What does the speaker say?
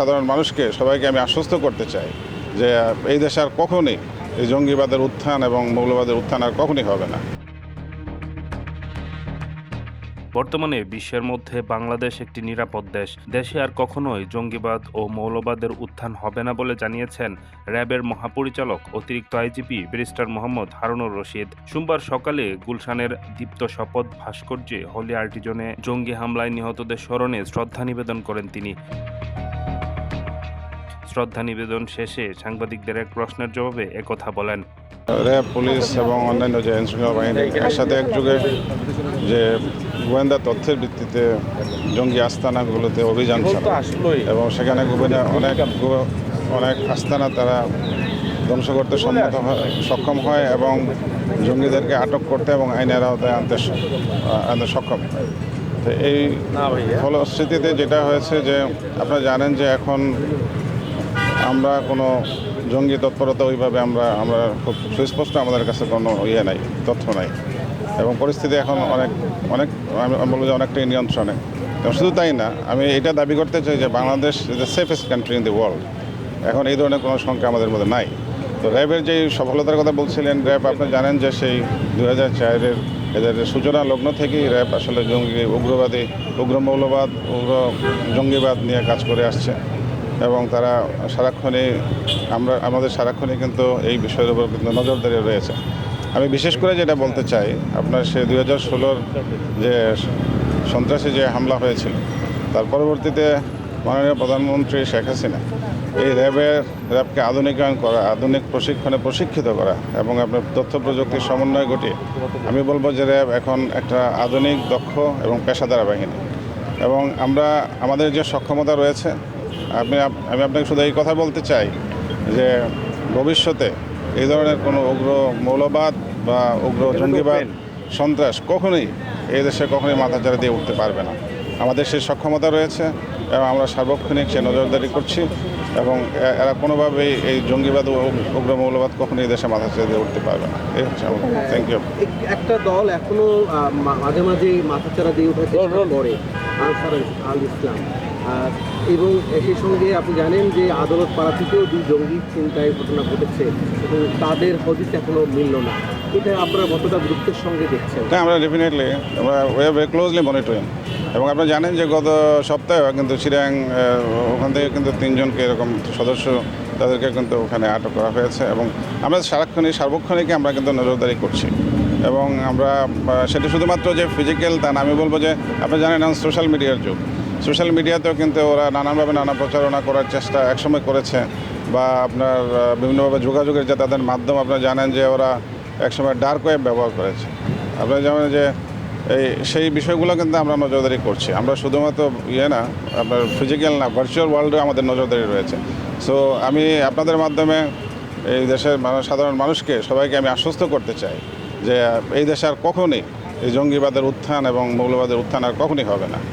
সাধারণ মানুষকে সবাইকে আমি আশ্বস্ত করতে চাই যে এই দেশে আর কখনই এই জঙ্গিবাদের উত্থান এবং মৌলবাদের উত্থান আর কখনই হবে না। বর্তমানে বিশ্বের মধ্যে বাংলাদেশ একটি নিরাপদ দেশ। দেশে আর কখনোই জঙ্গিবাদ ও মৌলবাদের উত্থান হবে না বলে জানিয়েছেন র্যাবের মহাপরিচালক অতিরিক্ত আইজিপি ব্যারিস্টার মোহাম্মদ হারুনুর রশিদ। সোমবার সকালে গুলশানের দীপ্ত শপথ ভাস্কর্যে হলি আর্টিজনে জঙ্গি হামলায় নিহতদের স্মরণে শ্রদ্ধা নিবেদন করেন তিনি। শ্রদ্ধা নিবেদন শেষে সাংবাদিকদের এক প্রশ্নের জবাবে একথা বলেন। র্যাব পুলিশ এবং অন্যান্য যে আইনশৃঙ্খলা বাহিনী একসাথে একযোগে যে গোয়েন্দা তথ্যের ভিত্তিতে জঙ্গি আস্তানাগুলোতে অভিযান চালায় এবং সেখানে গোপনে অনেক অনেক আস্তানা তারা ধ্বংস করতে সম্মত হয় সক্ষম হয় এবং জঙ্গিদেরকে আটক করতে এবং আইনের আওতায় আনতে আনতে সক্ষম হয়। তো এই ফলশ্রুতিতে যেটা হয়েছে যে আপনারা জানেন যে এখন আমরা কোনো জঙ্গি তৎপরতা ওইভাবে আমরা আমরা খুব সুস্পষ্ট আমাদের কাছে কোনো ইয়ে নাই, তথ্য নাই। এবং পরিস্থিতি এখন অনেক অনেক, আমি বলব যে অনেকটাই নিয়ন্ত্রণে। শুধু তাই না, আমি এটা দাবি করতে চাই যে Bangladesh is the safest country in the world এখন এই ধরনের কোনো সংখ্যা আমাদের মধ্যে নাই। তো র্যাবের যে সফলতার কথা বলছিলেন, র্যাব আপনি জানেন যে সেই দু হাজার চারের এদের সূচনা লগ্ন থেকেই র্যাব আসলে জঙ্গি, উগ্রবাদী, উগ্র মৌলবাদ, উগ্র জঙ্গিবাদ নিয়ে কাজ করে আসছে। এবং তারা সারাক্ষণই আমরা, আমাদের সারাক্ষণই কিন্তু এই বিষয়ের উপর কিন্তু নজরদারি রয়েছে। আমি বিশেষ করে যেটা বলতে চাই, আপনার সে দুই হাজার ষোলোর যে সন্ত্রাসী যে হামলা হয়েছিল, তার পরবর্তীতে মাননীয় প্রধানমন্ত্রী শেখ হাসিনা এই র্যাবের, র্যাবকে আধুনিকায়ন করা, আধুনিক প্রশিক্ষণে প্রশিক্ষিত করা এবং আপনার তথ্য প্রযুক্তির সমন্বয় ঘটিয়ে, আমি বলব যে র্যাব এখন একটা আধুনিক, দক্ষ এবং পেশাদার বাহিনী। এবং আমরা, আমাদের যে সক্ষমতা রয়েছে আপনি আমি আপনাকে শুধু এই কথা বলতে চাই যে ভবিষ্যতে এই ধরনের কোনো উগ্র মৌলবাদ বা উগ্র জঙ্গিবাদ সন্ত্রাস কখনোই এই দেশে কখনোই মাথাচাড়া দিয়ে উঠতে পারবে না। আমাদের সেই সক্ষমতা রয়েছে এবং আমরা সার্বক্ষণিক সে নজরদারি করছি এবং এরা কোনোভাবেই এই জঙ্গিবাদ ও উগ্র মৌলবাদ কখনোই এই দেশে মাথাচাড়া দিয়ে উঠতে পারবে না। এই হচ্ছে আমার থ্যাংক ইউ একটা দল এখনও মাঝে মাঝে মাথাচাড়া দিয়ে করে আনসার আল ইসলাম এবং সেই সঙ্গে আপনি জানেন যে আদালত পাড়া থেকেও দুই জঙ্গি চিন্তায় ঘটনা ঘটেছে এবং তাদের হদিস এখনও মিলল না। এটা আপনারা কতটা গুরুত্বের সঙ্গে দেখছেন? হ্যাঁ আমরা ডেফিনেটলি আমরা ওয়ে ক্লোজলি মনিটরিং এবং আপনারা জানেন যে গত সপ্তাহে কিন্তু চিরাং ওখান থেকে কিন্তু তিনজনকে এরকম সদস্য তাদেরকে কিন্তু ওখানে আটক করা হয়েছে এবং আমরা সারাক্ষণই, সার্বক্ষণিকই আমরা কিন্তু নজরদারি করছি। এবং আমরা সেটা শুধুমাত্র যে ফিজিক্যাল তা না, আমি বলব যে আপনি জানেন সোশ্যাল মিডিয়ার যুগ। সোশ্যাল মিডিয়াতেও কিন্তু ওরা নানানভাবে নানা প্রচারণা করার চেষ্টা একসময় করেছে বা আপনার বিভিন্নভাবে যোগাযোগের যে তাদের মাধ্যম, আপনারা জানেন যে ওরা একসময় ডার্ক ওয়েব ব্যবহার করেছে। আপনারা জানেন যে এই সেই বিষয়গুলো কিন্তু আমরা নজরদারি করছি। আমরা শুধুমাত্র ইয়ে না, আপনার ফিজিক্যাল না ভার্চুয়াল ওয়ার্ল্ডেও আমাদের নজরদারি রয়েছে। সো আমি আপনাদের মাধ্যমে এই দেশের মানুষ, সাধারণ মানুষকে, সবাইকে আমি আশ্বস্ত করতে চাই যে এই দেশে আর কখনই এই জঙ্গিবাদের উত্থান এবং মৌলবাদের উত্থান আর কখনই হবে না।